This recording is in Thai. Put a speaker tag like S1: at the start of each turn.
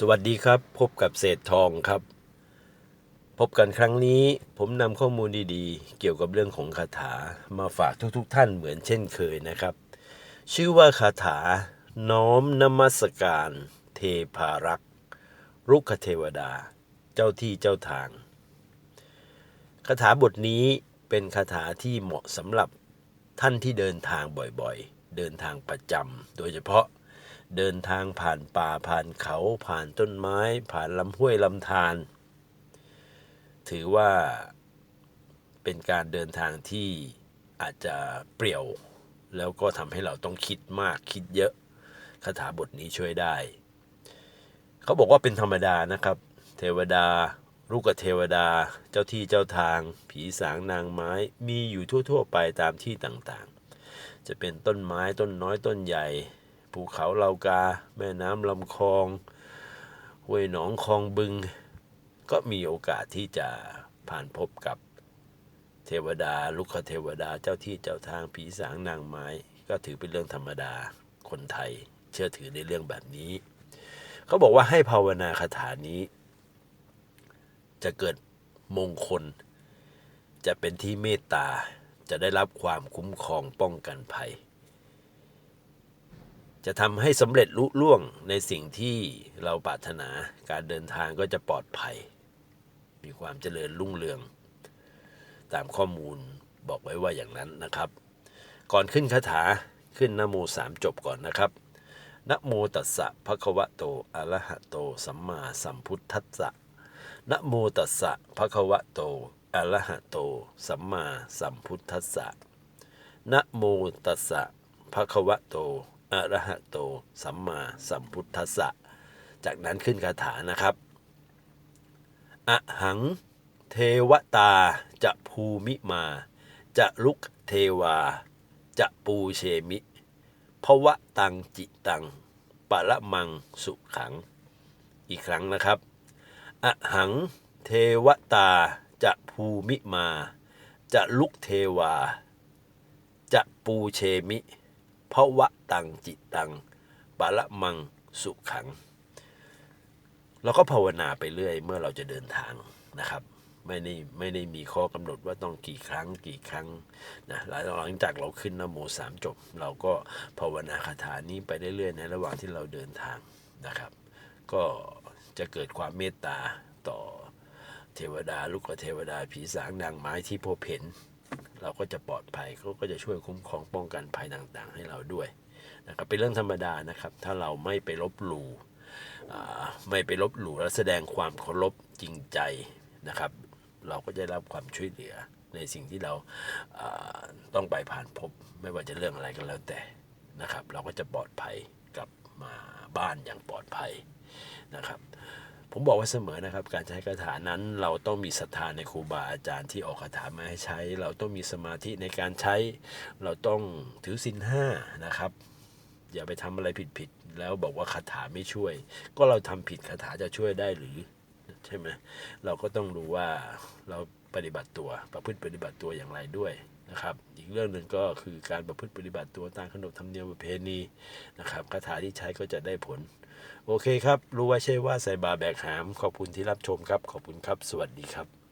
S1: สวัสดีครับ พบกับเศษทองครับ พบกันครั้งนี้ผมนำข้อมูลดีๆ เกี่ยวกับเรื่องของคาถามาฝากทุกๆทท่านเหมือนเช่นเคยนะครับ ชื่อว่าคาถา น้อมนมัสการ เทพารักษ์รุกขเทวดา เจ้าที่เจ้าทาง คาถาบทนี้เป็นคาถาที่เหมาะสำหรับท่านที่เดินทางบ่อยๆ เดินทางประจำโดยเฉพาะ เดินทางผ่านป่าผ่านเขาผ่านต้นไม้ ผ่านลำห้วยลำธารถือว่าเป็นการเดินทางที่อาจจะเปรี่ยว แล้วก็ทำให้เราต้องคิดมากคิดเยอะคาถาบทนี้ช่วยได้ เขาบอกว่าเป็นธรรมดานะครับ เทวดา ลูกเทวดา เจ้าที่เจ้าทาง ผีสางนางไม้ มีอยู่ทั่ว ๆ ไปตามที่ต่างๆ จะเป็นต้นไม้ต้นน้อยต้นใหญ่ ภูเขาเลากา แม่น้ำลำคลองห้วยหนองคลองบึง ก็มีโอกาสที่จะผ่านพบกับเทวดา ลุกขเทวดาเจ้าที่เจ้าทางผีสางนางไม้ ก็ถือเป็นเรื่องธรรมดาคนไทยเชื่อถือในเรื่องแบบนี้ เขาบอกว่าให้ภาวนาคาถานี้ จะเกิดมงคล จะเป็นที่เมตตาจะได้รับความคุ้มครองป้องกันภัย จะทำให้สำเร็จลุล่วงในสิ่งที่เราปรารถนา การเดินทางก็จะปลอดภัย มีความเจริญรุ่งเรือง ตามข้อมูลบอกไว้ว่าอย่างนั้นนะครับ ก่อนขึ้นคาถาขึ้นนโมสามจบก่อนนะครับนะโมตัสสะภะคะวะโตอะระหะโต สัมมาสัมพุทธัสสะนะโมตัสสะภะคะวะโตอะระหะโต สัมมาสัมพุทธัสสะนะโมตัสสะภะคะวะโต อะระหะโต สัมมาสัมพุทธัสสะ จากนั้นขึ้นคาถานะครับ อะหัง เทวตา จะภูมิมา จะลุกเทวา จะปูเชมิภวะตังจิตัง ปะละมังสุขัง อีกครั้งนะครับ อะหัง เทวตา จะภูมิมา จะลุกเทวา จะปูเชมิ ภวะตังจิตังปะละมังสุขัง เราก็ภาวนาไปเรื่อยเมื่อเราจะเดินทางนะครับ ไม่ได้ไม่ได้มีข้อกำหนดว่าต้องกี่ครั้งกี่ครั้งนะหลังจากเราขึ้นนโมสามจบ เราก็ภาวนาคาถานี้ไปเรื่อยๆในระหว่างที่เราเดินทางนะครับ ก็จะเกิดความเมตตาต่อเทวดาลูกกเทวดาผีสางนางไม้ที่พบเห็น เราก็จะปลอดภัยเขาก็จะช่วยคุ้มครองป้องกันภัยต่างๆ ให้เราด้วยนะครับเป็นเรื่องธรรมดานะครับ ถ้าเราไม่ไปลบหลู่อ่าไม่ไปลบหลู่และแสดงความเคารพจริงใจนะครับ เราก็จะรับความช่วยเหลือในสิ่งที่เราอ่าต้องไปผ่านพบ ไม่ว่าจะเรื่องอะไรก็แล้วแต่นะครับ เราก็จะปลอดภัยกลับมาบ้านอย่างปลอดภัยนะครับ ผมบอกไว้เสมอนะครับ การใช้คาถานั้น เราต้องมีศรัทธาในครูบาอาจารย์ที่ออกคาถามาให้ใช้ เราต้องมีสมาธิในการใช้ เราต้องถือศีลห้านะครับ อย่าไปทำอะไรผิดๆแล้วบอกว่าคาถาไม่ช่วย ก็เราทำผิดคาถาจะช่วยได้หรือใช่ไหมเราก็ต้องรู้ว่าเราปฏิบัติตัวประพฤติปฏิบัติตัวอย่างไรด้วย นะครับ อีกเรื่องหนึ่งก็คือการประพฤติปฏิบัติตัวตามขนบธรรมเนียมประเพณีนะครับคาถาที่ใช้ก็จะได้ผล โอเคครับ รู้ว่าใช่ว่าใส่บาแบกหาม ขอบคุณที่รับชมครับ ขอบคุณครับ สวัสดีครับ